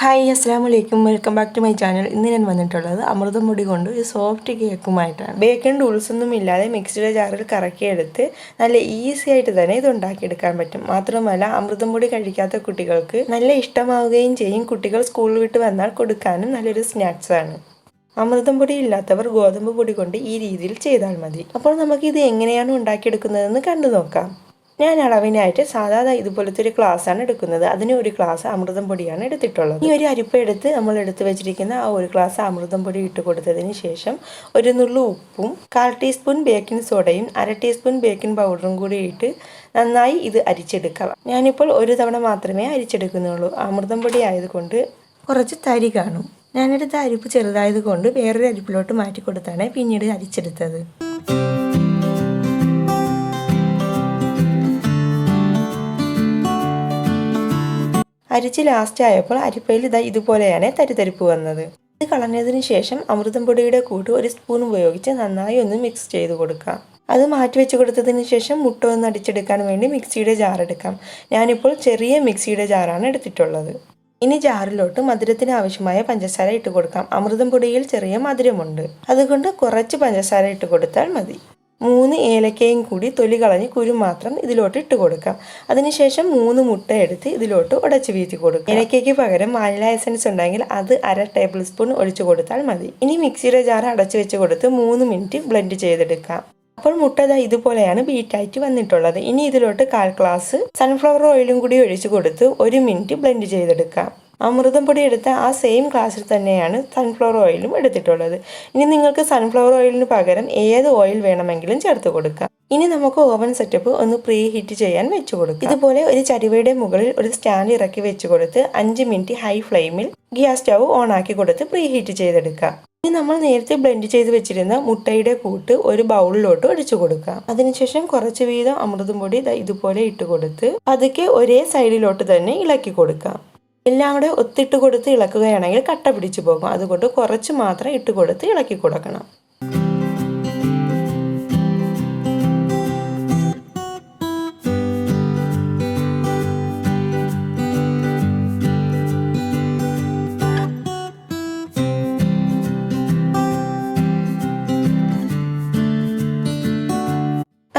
Hi അസ്സാം വലൈക്കും welcome back to my channel ഇന്ന് ഞാൻ വന്നിട്ടുള്ളത് അമൃതം പൊടി കൊണ്ട് ഒരു സോഫ്റ്റ് കേക്കുമായിട്ടാണ്. ബേക്കൺ ടൂൾസ് ഒന്നും ഇല്ലാതെ മിക്സിയുടെ ജാറിൽ കറക്കിയെടുത്ത് നല്ല ഈസി ആയിട്ട് തന്നെ ഇത് ഉണ്ടാക്കിയെടുക്കാൻ പറ്റും. മാത്രമല്ല അമൃതം പൊടി കഴിക്കാത്ത കുട്ടികൾക്ക് നല്ല ഇഷ്ടമാവുകയും ചെയ്യും. കുട്ടികൾ സ്കൂളിൽ വിട്ട് വന്നാൽ കൊടുക്കാനും നല്ലൊരു സ്നാക്സ് ആണ്. അമൃതം പൊടി ഇല്ലാത്തവർ ഗോതമ്പ് പൊടി കൊണ്ട് ഈ രീതിയിൽ ചെയ്താൽ മതി. അപ്പോൾ നമുക്ക് ഇത് എങ്ങനെയാണ് ഉണ്ടാക്കിയെടുക്കുന്നതെന്ന് കണ്ടു നോക്കാം. ഞാൻ അളവിനായിട്ട് സാധാരണ ഇതുപോലത്തെ ഒരു ആണ് എടുക്കുന്നത്. അതിന് ഒരു ക്ലാസ് അമൃതം പൊടിയാണ് എടുത്തിട്ടുള്ളത്. ഈ ഒരു അരിപ്പ എടുത്ത് നമ്മൾ എടുത്തു വെച്ചിരിക്കുന്ന ആ ഒരു ക്ലാസ് അമൃതം പൊടി ഇട്ട് കൊടുത്തതിന് ശേഷം ഒരു നുള്ളു ഉപ്പും കാൽ ടീസ്പൂൺ ബേക്കിംഗ് സോഡയും അര ടീസ്പൂൺ ബേക്കിംഗ് പൗഡറും കൂടി ഇട്ട് നന്നായി ഇത് അരിച്ചെടുക്കാം ഞാനിപ്പോൾ ഒരു തവണ മാത്രമേ അരിച്ചെടുക്കുന്നുള്ളൂ. അമൃതം പൊടി ആയതുകൊണ്ട് കുറച്ച് തരി കാണും. ഞാനെടുത്ത അരിപ്പ് ചെറുതായതുകൊണ്ട് വേറൊരു അരിപ്പിലോട്ട് മാറ്റി കൊടുത്താണ് പിന്നീട് അരിച്ചെടുത്തത്. അരിച്ച് ലാസ്റ്റ് ആയപ്പോൾ അരിപ്പയിൽ ഇതാ ഇതുപോലെയാണ് തരിതരിപ്പ് വന്നത്. ഇത് കളഞ്ഞതിന് ശേഷം അമൃതം പൊടിയുടെ കൂട്ട് ഒരു സ്പൂൺ ഉപയോഗിച്ച് നന്നായി ഒന്ന് മിക്സ് ചെയ്ത് കൊടുക്കാം. അത് മാറ്റി വെച്ച് കൊടുത്തതിന് ശേഷം മുട്ട ഒന്ന് അടിച്ചെടുക്കാൻ വേണ്ടി മിക്സിയുടെ ജാർ എടുക്കാം. ഞാനിപ്പോൾ ചെറിയ മിക്സിയുടെ ജാറാണ് എടുത്തിട്ടുള്ളത്. ഇനി ജാറിലോട്ട് മധുരത്തിന് ആവശ്യമായ പഞ്ചസാര ഇട്ട് കൊടുക്കാം. അമൃതം പൊടിയിൽ ചെറിയ മധുരമുണ്ട്. അതുകൊണ്ട് കുറച്ച് പഞ്ചസാര ഇട്ട് കൊടുത്താൽ മതി. മൂന്ന് ഏലക്കയും കൂടി തൊലി കളഞ്ഞ് കുരു മാത്രം ഇതിലോട്ട് ഇട്ട് കൊടുക്കാം അതിനുശേഷം മൂന്ന് മുട്ട എടുത്ത് ഇതിലോട്ട് ഉടച്ചു വീഴ്ത്തി കൊടുക്കാം ഏലക്കയ്ക്ക് പകരം വാനില എസൻസ് ഉണ്ടെങ്കിൽ അത് അര ടേബിൾ സ്പൂൺ ഒഴിച്ചു കൊടുത്താൽ മതി. ഇനി മിക്സിയുടെ ജാർ അടച്ചു വെച്ച് കൊടുത്ത് മൂന്ന് മിനിറ്റ് ബ്ലെൻഡ് ചെയ്തെടുക്കാം അപ്പോൾ മുട്ട ഇതുപോലെയാണ് ബീറ്റായിട്ട് വന്നിട്ടുള്ളത്. ഇനി ഇതിലോട്ട് കാൽ ഗ്ലാസ് സൺഫ്ലവർ ഓയിലും കൂടി ഒഴിച്ചു കൊടുത്ത് ഒരു മിനിറ്റ് ബ്ലെൻഡ് ചെയ്തെടുക്കാം അമൃതം പൊടി എടുത്ത ആ സെയിം ക്ലാസ്സിൽ തന്നെയാണ് സൺഫ്ലവർ ഓയിലും എടുത്തിട്ടുള്ളത്. ഇനി നിങ്ങൾക്ക് സൺഫ്ലവർ ഓയിലിന് പകരം ഏത് ഓയിൽ വേണമെങ്കിലും ചേർത്ത് കൊടുക്കാം. ഇനി നമുക്ക് ഓവൻ സെറ്റപ്പ് ഒന്ന് പ്രീ ഹീറ്റ് ചെയ്യാൻ വെച്ചു കൊടുക്കാം. ഇതുപോലെ ഒരു ചരുവയുടെ മുകളിൽ ഒരു സ്റ്റാൻഡ് ഇറക്കി വെച്ച് കൊടുത്ത് അഞ്ച് മിനിറ്റ് ഹൈ ഫ്ലെയിമിൽ ഗ്യാസ് സ്റ്റവ് ഓൺ ആക്കി കൊടുത്ത് പ്രീ ഹീറ്റ് ചെയ്തെടുക്കാം. ഇനി നമ്മൾ നേരത്തെ ബ്ലെൻഡ് ചെയ്ത് വെച്ചിരുന്ന മുട്ടയുടെ കൂട്ട് ഒരു ബൗളിലോട്ട് ഒഴിച്ചു കൊടുക്കാം. അതിനുശേഷം കുറച്ച് വീതം അമൃതം പൊടി ഇതുപോലെ ഇട്ട് കൊടുത്ത് അതൊക്കെ ഒരേ സൈഡിലോട്ട് തന്നെ ഇളക്കി കൊടുക്കാം. എല്ലാം കൂടെ ഒത്തിട്ട് കൊടുത്ത് ഇളക്കുകയാണെങ്കിൽ കട്ട പിടിച്ചു പോകും. അതുകൊണ്ട് കുറച്ച് മാത്രം ഇട്ട് കൊടുത്ത് ഇളക്കി കൊടുക്കണം.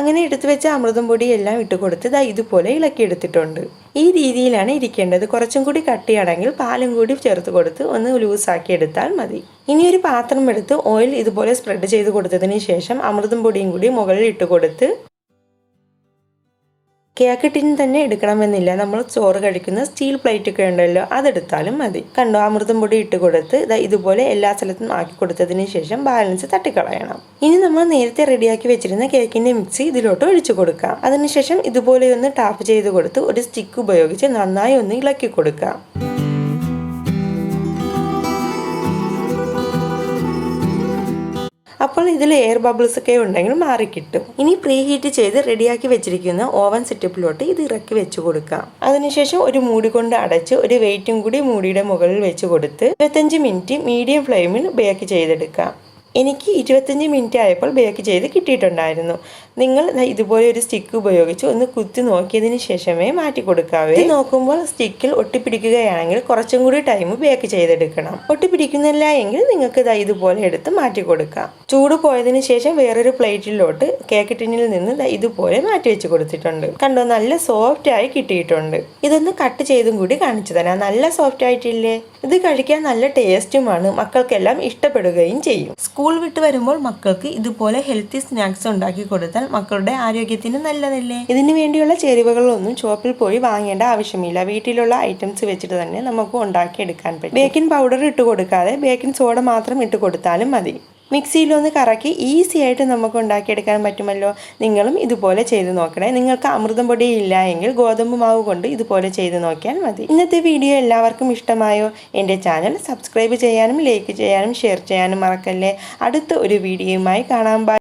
അങ്ങനെ എടുത്തു വെച്ച അമൃതം പൊടി എല്ലാം ഇട്ട് കൊടുത്ത് ദാ ഇതുപോലെ ഇളക്കിയെടുത്തിട്ടുണ്ട് ഈ രീതിയിലാണ് ഇരിക്കേണ്ടത്. കുറച്ചും കൂടി കട്ടിയാണെങ്കിൽ പാലും കൂടി ചേർത്ത് കൊടുത്ത് ഒന്ന് ലൂസാക്കി എടുത്താൽ മതി. ഇനി ഒരു പാത്രം എടുത്ത് ഓയിൽ ഇതുപോലെ സ്പ്രെഡ് ചെയ്ത് കൊടുത്തതിന് ശേഷം അമൃതം പൊടിയും കൂടി മുകളിൽ ഇട്ട് കൊടുത്ത് കേക്ക് ടിൻ തന്നെ എടുക്കണമെന്നില്ല. നമ്മൾ ചോറ് കഴിക്കുന്ന സ്റ്റീൽ പ്ലേറ്റ് ഒക്കെ ഉണ്ടല്ലോ അതെടുത്താലും മതി. കണ്ടോ അമൃതം പൊടി ഇട്ട് കൊടുത്ത് ഇതുപോലെ എല്ലാ സ്ഥലത്തും ആക്കി കൊടുത്തതിന് ശേഷം ബാലൻസ് തട്ടിക്കളയണം. ഇനി നമ്മൾ നേരത്തെ റെഡിയാക്കി വെച്ചിരുന്ന കേക്കിന്റെ മിക്സി ഇതിലോട്ട് ഒഴിച്ചു കൊടുക്കാം. അതിനുശേഷം ഇതുപോലെ ഒന്ന് ടാപ്പ് ചെയ്ത് കൊടുത്ത് ഒരു സ്റ്റിക്ക് ഉപയോഗിച്ച് നന്നായി ഒന്ന് ഇളക്കി കൊടുക്കാം. അപ്പോൾ ഇതിൽ എയർ ബബിൾസ് ഒക്കെ ഉണ്ടെങ്കിൽ മാറിക്കിട്ടും. ഇനി പ്രീ ഹീറ്റ് ചെയ്ത് റെഡിയാക്കി വെച്ചിരിക്കുന്ന ഓവൻ സെറ്റപ്പിലോട്ട് ഇത് ഇറക്കി വെച്ച് കൊടുക്കാം. അതിനുശേഷം ഒരു മൂടി കൊണ്ട് അടച്ച് ഒരു വെയിറ്റും കൂടി മൂടിയുടെ മുകളിൽ വെച്ച് കൊടുത്ത് ഇരുപത്തഞ്ച് മിനിറ്റ് മീഡിയം ഫ്ലെയിമിൽ ബേക്ക് ചെയ്തെടുക്കാം. എനിക്ക് ഇരുപത്തഞ്ച് മിനിറ്റ് ആയപ്പോൾ ബേക്ക് ചെയ്ത് കിട്ടിയിട്ടുണ്ടായിരുന്നു. നിങ്ങൾ ഇതുപോലെ ഒരു സ്റ്റിക്ക് ഉപയോഗിച്ച് ഒന്ന് കുത്തി നോക്കിയതിന് ശേഷമേ മാറ്റി കൊടുക്കാവേ. നോക്കുമ്പോൾ സ്റ്റിക്കിൽ ഒട്ടിപ്പിടിക്കുകയാണെങ്കിൽ കുറച്ചും കൂടി ടൈം ബേക്ക് ചെയ്തെടുക്കണം. ഒട്ടിപ്പിടിക്കുന്നില്ല എങ്കിൽ നിങ്ങൾക്ക് ദാ ഇതുപോലെ എടുത്ത് മാറ്റി കൊടുക്കാം. ചൂട് പോയതിന് ശേഷം വേറൊരു പ്ലേറ്റിലോട്ട് കേക്ക് ടിന്നിൽ നിന്ന് ഇതുപോലെ മാറ്റി വെച്ച് കൊടുത്തിട്ടുണ്ട്. കണ്ടോ നല്ല സോഫ്റ്റ് ആയി കിട്ടിയിട്ടുണ്ട്. ഇതൊന്ന് കട്ട് ചെയ്തും കൂടി കാണിച്ചു തരാം. നല്ല സോഫ്റ്റ് ആയിട്ടില്ലേ? ഇത് കഴിക്കാൻ നല്ല ടേസ്റ്റുമാണ്. മക്കൾക്കെല്ലാം ഇഷ്ടപ്പെടുകയും ചെയ്യും. സ്കൂൾ വിട്ട് വരുമ്പോൾ മക്കൾക്ക് ഇതുപോലെ ഹെൽത്തി സ്നാക്സ് ഉണ്ടാക്കി കൊടുത്താൽ മക്കളുടെ ആരോഗ്യത്തിന് നല്ലതല്ലേ? ഇതിനു വേണ്ടിയുള്ള ചേരുവകളൊന്നും ഷോപ്പിൽ പോയി വാങ്ങേണ്ട ആവശ്യമില്ല. വീട്ടിലുള്ള ഐറ്റംസ് വെച്ചിട്ട് തന്നെ നമുക്ക് ഉണ്ടാക്കിയെടുക്കാൻ പറ്റും. ബേക്കിംഗ് പൗഡർ ഇട്ട് കൊടുക്കാതെ ബേക്കിംഗ് സോഡ മാത്രം ഇട്ട് കൊടുത്താലും മതി. മിക്സിയിലൊന്ന് കറക്കി ഈസി ആയിട്ട് നമുക്ക് ഉണ്ടാക്കിയെടുക്കാൻ പറ്റുമല്ലോ. നിങ്ങളും ഇതുപോലെ ചെയ്ത് നോക്കണേ. നിങ്ങൾക്ക് അമൃതം പൊടി ഇല്ല എങ്കിൽ ഗോതമ്പ് മാവ് കൊണ്ട് ഇതുപോലെ ചെയ്ത് നോക്കിയാൽ മതി. ഇന്നത്തെ വീഡിയോ എല്ലാവർക്കും ഇഷ്ടമായോ? എന്റെ ചാനൽ സബ്സ്ക്രൈബ് ചെയ്യാനും ലൈക്ക് ചെയ്യാനും ഷെയർ ചെയ്യാനും മറക്കല്ലേ. അടുത്ത ഒരു വീഡിയോയുമായി കാണാൻ